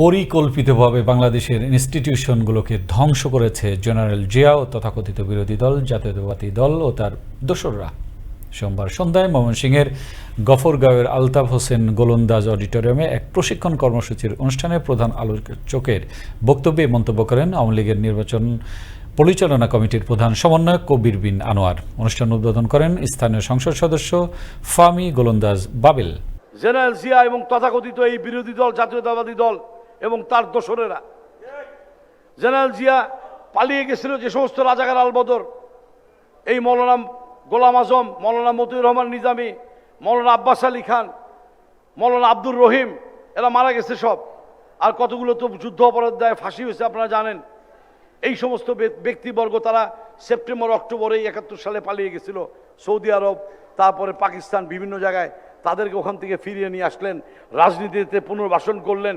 পরিকল্পিতভাবে বাংলাদেশের ইনস্টিটিউশনগুলোকে ধ্বংস করেছে জেনারেল জিয়া ও তথাকথিত বিরোধী দল, জাতীয়তাবাদী দল ও তার দোসররা। সোমবার সন্ধ্যায় ময়মনসিংহের গফরগাঁওয়ের আলতাফ হোসেন গোলন্দাজ অডিটোরিয়ামে এক প্রশিক্ষণ কর্মসূচির অনুষ্ঠানে প্রধান আলোচকের বক্তব্যে মন্তব্য করেন আওয়ামী লীগের নির্বাচন পরিচালনা কমিটির প্রধান সমন্বয়ক কবির বিন আনোয়ার। অনুষ্ঠান উদ্বোধন করেন স্থানীয় সংসদ সদস্য ফামি গোলন্দাজ বাবেল। জেনারেল জিয়া এবং তথাকথিত এই বিরোধী দল, জাতীয়তাবাদী দল এবং তার দোসরেরা। জেনারেল জিয়া পালিয়ে গেছিল যে সমস্ত রাজাকার আলবদর। এই মৌলানা গোলাম আজম, মৌলানা মতিউর রহমান নিজামী, মৌলানা আব্বাস আলী খান, মৌলানা আব্দুর রহিম, এরা মারা গেছে সব। আর কতগুলো তো যুদ্ধ অপরাধ দায় ফাঁসি হয়েছে আপনারা জানেন। এই সমস্ত ব্যক্তিবর্গ তারা সেপ্টেম্বর, অক্টোবরে একাত্তর সালে পালিয়ে গেছিল সৌদি আরব, তারপরে পাকিস্তান বিভিন্ন জায়গায়। তাদেরকে ওখান থেকে ফিরিয়ে নিয়ে আসলেন, রাজনীতিতে পুনর্বাসন করলেন।